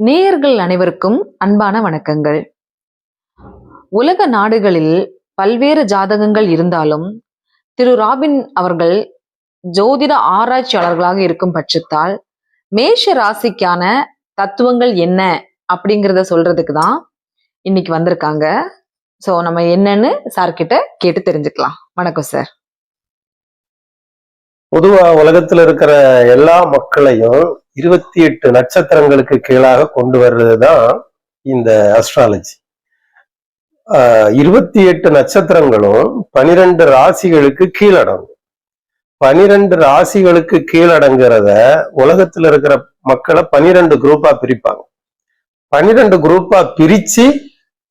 நேயர்கள் அனைவருக்கும் அன்பான வணக்கங்கள். உலக நாடுகளில் பல்வேறு ஜாதகங்கள் இருந்தாலும் திரு ராபின் அவர்கள் ஜோதிட ஆராய்ச்சியாளர்களாக இருக்கும் பட்சத்தால் மேஷ ராசிக்கான தத்துவங்கள் என்ன அப்படிங்கிறத சொல்றதுக்கு தான் இன்னைக்கு வந்திருக்காங்க. ஸோ நம்ம என்னன்னு சார் கிட்ட கேட்டு தெரிஞ்சுக்கலாம். வணக்கம் சார் பொதுவா உலகத்துல இருக்கிற எல்லா மக்களையும் இருபத்தி எட்டு நட்சத்திரங்களுக்கு கீழாக கொண்டு வர்றதுதான் இந்த அஸ்ட்ராலஜி இருபத்தி எட்டு நட்சத்திரங்களும் பனிரெண்டு ராசிகளுக்கு கீழடங்கும். பனிரெண்டு ராசிகளுக்கு கீழடங்குறத உலகத்துல இருக்கிற மக்களை பனிரெண்டு குரூப்பா பிரிப்பாங்க. பனிரெண்டு குரூப்பா பிரிச்சு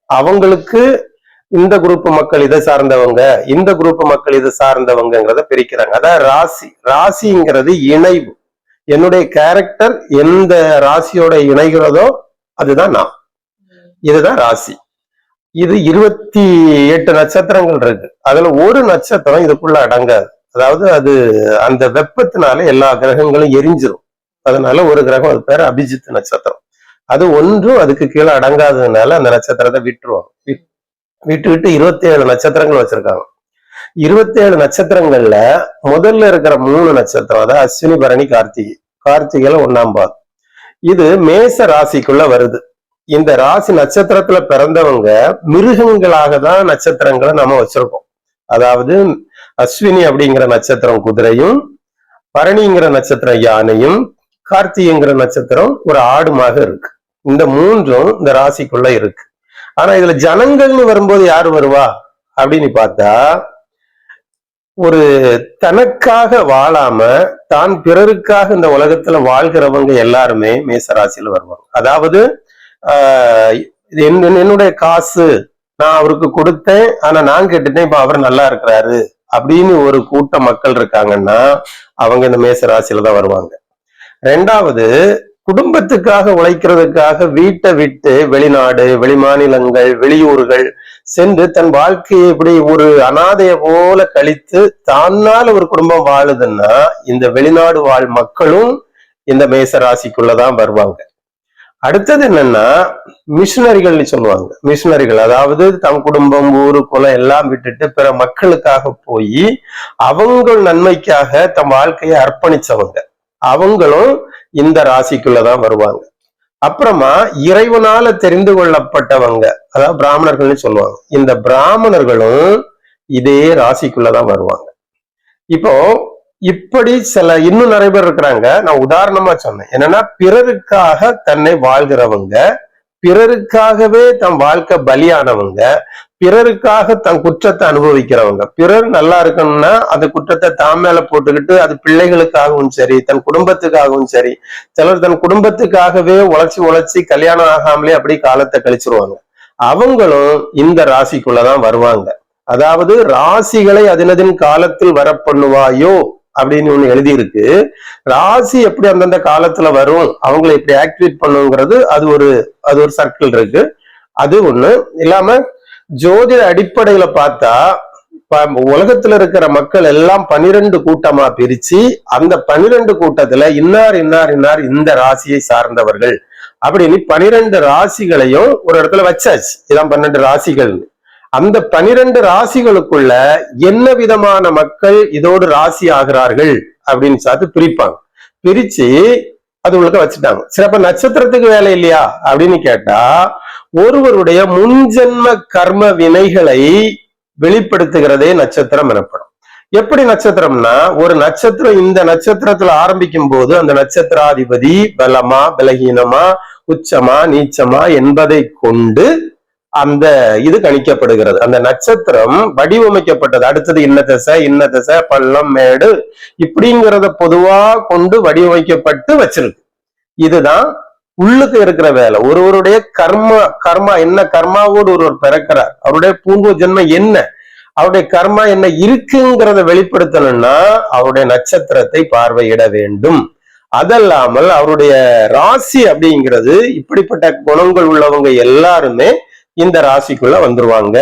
அவங்களுக்கு இந்த குரூப் மக்கள் இதை சார்ந்தவங்க இந்த குரூப் மக்கள் இதை சார்ந்தவங்கிறத பிரிக்கிறாங்க. அதான் ராசி. ராசிங்கிறது இணைவு. என்னுடைய கேரக்டர் எந்த ராசியோட இணைகிறதோ அதுதான் நான். இதுதான் ராசி. இது இருபத்தி எட்டு நட்சத்திரங்கள் இருக்கு. அதுல ஒரு நட்சத்திரம் இதுக்குள்ள அடங்காது. அதாவது அது அந்த வெப்பத்தினால எல்லா கிரகங்களும் எரிஞ்சிரும். அதனால ஒரு கிரகம் அது பேர் அபிஜித் நட்சத்திரம். அது ஒன்றும் அதுக்கு கீழே அடங்காததுனால அந்த நட்சத்திரத்தை விட்டுருவாங்க. விட்- விட்டுவிட்டு இருபத்தி ஏழு நட்சத்திரங்கள் வச்சிருக்காங்க. இருபத்தி ஏழு நட்சத்திரங்கள்ல முதல்ல இருக்கிற மூணு நட்சத்திரம் அதாவது அஸ்வினி பரணி கார்த்திகை. கார்த்திகையில ஒண்ணாம் பாத் இது மேச ராசிக்குள்ள வருது. இந்த ராசி நட்சத்திரத்துல பிறந்தவங்க மிருகங்களாக தான் நட்சத்திரங்களை நம்ம வச்சிருக்கோம். அதாவது அஸ்வினி அப்படிங்கிற நட்சத்திரம் குதிரையும் பரணிங்கிற நட்சத்திரம் யானையும் கார்த்திகைங்கிற நட்சத்திரம் ஒரு ஆடுமாக இருக்கு. இந்த மூன்றும் இந்த ராசிக்குள்ள இருக்கு. ஆனா இதுல ஜனங்கள்னு வரும்போது யாரு வருவா? அப்படின்னு பார்த்தா ஒரு தனக்காக வாழாம தான் பிறருக்காக இந்த உலகத்துல வாழ்கிறவங்க எல்லாருமே மேசராசியில வருவாங்க. அதாவது ஆஹ் என்- என்னுடைய காசு நான் அவருக்கு கொடுத்தேன் ஆனா நான் கேட்டுட்டேன் இப்ப அவர் நல்லா இருக்கிறாரு அப்படின்னு ஒரு கூட்ட மக்கள் இருக்காங்கன்னா அவங்க இந்த மேச ராசியில தான் வருவாங்க. ரெண்டாவது குடும்பத்துக்காக உழைக்கிறதுக்காக வீட்டை விட்டு வெளிநாடு வெளிமாநிலங்கள் வெளியூர்கள் சென்று தன் வாழ்க்கையை இப்படி ஒரு அனாதைய போல கழித்து தன்னால ஒரு குடும்பம் வாழுதுன்னா இந்த வெளிநாடு வாழ் மக்களும் இந்த மேச ராசிக்குள்ளதான் வருவாங்க. அடுத்தது என்னன்னா மிஷினரிகள்னு சொல்லுவாங்க. மிஷினரிகள் அதாவது தம் குடும்பம் ஊரு குலம் எல்லாம் விட்டுட்டு பிற மக்களுக்காக போய் அவங்க நன்மைக்காக தம் வாழ்க்கையை அர்ப்பணிச்சவங்க. அவங்களும் இந்த ராசிக்குள்ளதான் வருவாங்க. அப்புறமா இறைவனால தெரிந்து கொள்ளப்பட்டவங்க அதாவது பிராமணர்கள்னு சொல்லுவாங்க இந்த பிராமணர்களும் இதே ராசிக்குள்ளதான் வருவாங்க. இப்போ இப்படி சில இன்னும் நிறைய பேர் இருக்கிறாங்க. நான் உதாரணமா சொன்னேன். என்னன்னா பிறருக்காக தன்னை வாழ்கிறவங்க பிறருக்காகவே தன் வாழ்க்கை பலியானவங்க பிறருக்காக தன் குற்றத்தை அனுபவிக்கிறவங்க. பிறர் நல்லா இருக்கணும்னா அந்த குற்றத்தை தான் மேல போட்டுக்கிட்டு அது பிள்ளைகளுக்காகவும் சரி தன் குடும்பத்துக்காகவும் சரி சிலர் தன் குடும்பத்துக்காகவே உழைச்சி உழைச்சி கல்யாணம் ஆகாமலே அப்படி காலத்தை கழிச்சிருவாங்க. அவங்களும் இந்த ராசிக்குள்ளதான் வருவாங்க. அதாவது ராசிகளை அதினதின் காலத்தில் வர பண்ணுவாயோ அப்படின்னு ஒண்ணு எழுதியிருக்கு. ராசி எப்படி அந்தந்த காலத்துல வரும் அவங்களை எப்படி ஆக்டிவேட் பண்ணுங்கிறது அது ஒரு அது ஒரு சர்க்கிள் இருக்கு. அது ஒண்ணு. இல்லாம ஜோதிட அடிப்படையில பார்த்தா உலகத்துல இருக்கிற மக்கள் எல்லாம் பனிரெண்டு கூட்டமா பிரிச்சு அந்த பனிரெண்டு கூட்டத்துல இன்னார் இன்னார் இன்னார் இந்த ராசியை சார்ந்தவர்கள். அப்படின்னு பனிரெண்டு ராசிகளையும் ஒரு இடத்துல வச்சாச்சு. இதான் பன்னெண்டு ராசிகள். அந்த பனிரெண்டு ராசிகளுக்குள்ள என்ன விதமான மக்கள் இதோடு ராசி ஆகிறார்கள் அப்படின்னு சாத்து பிரிப்பாங்க. பிரிச்சு அது உள்ள வச்சுட்டாங்க. சரி அப்ப நட்சத்திரத்துக்கு வேலை இல்லையா? அப்படின்னு கேட்டா ஒருவருடைய முன்ஜென்ம கர்ம வினைகளை வெளிப்படுத்துகிறதே நட்சத்திரம் எனப்படும். எப்படி நட்சத்திரம்னா ஒரு நட்சத்திரம் இந்த நட்சத்திரத்துல ஆரம்பிக்கும் போது அந்த நட்சத்திராதிபதி பலமா பலகீனமா உச்சமா நீச்சமா என்பதை கொண்டு அந்த இது கணிக்கப்படுகிறது. அந்த நட்சத்திரம் வடிவமைக்கப்பட்டது. அடுத்தது இன்ன திசை? இன்ன திசை? பள்ளம் மேடு இப்படிங்கிறத பொதுவா கொண்டு வடிவமைக்கப்பட்டு வச்சிருக்கு. இதுதான் உள்ளுக்கு இருக்கிற வேலை. ஒருவருடைய கர்ம கர்மா என்ன? கர்மாவோடு ஒருவர் பிறக்கிறார். அவருடைய பூர்வ ஜென்மம் என்ன? அவருடைய கர்மா என்ன இருக்குங்கிறத வெளிப்படுத்தணும்னா அவருடைய நட்சத்திரத்தை பார்வையிட வேண்டும். அதல்லாமல் அவருடைய ராசி அப்படிங்கிறது இப்படிப்பட்ட குணங்கள் உள்ளவங்க எல்லாருமே இந்த ராசிக்குள்ள வந்துருவாங்க.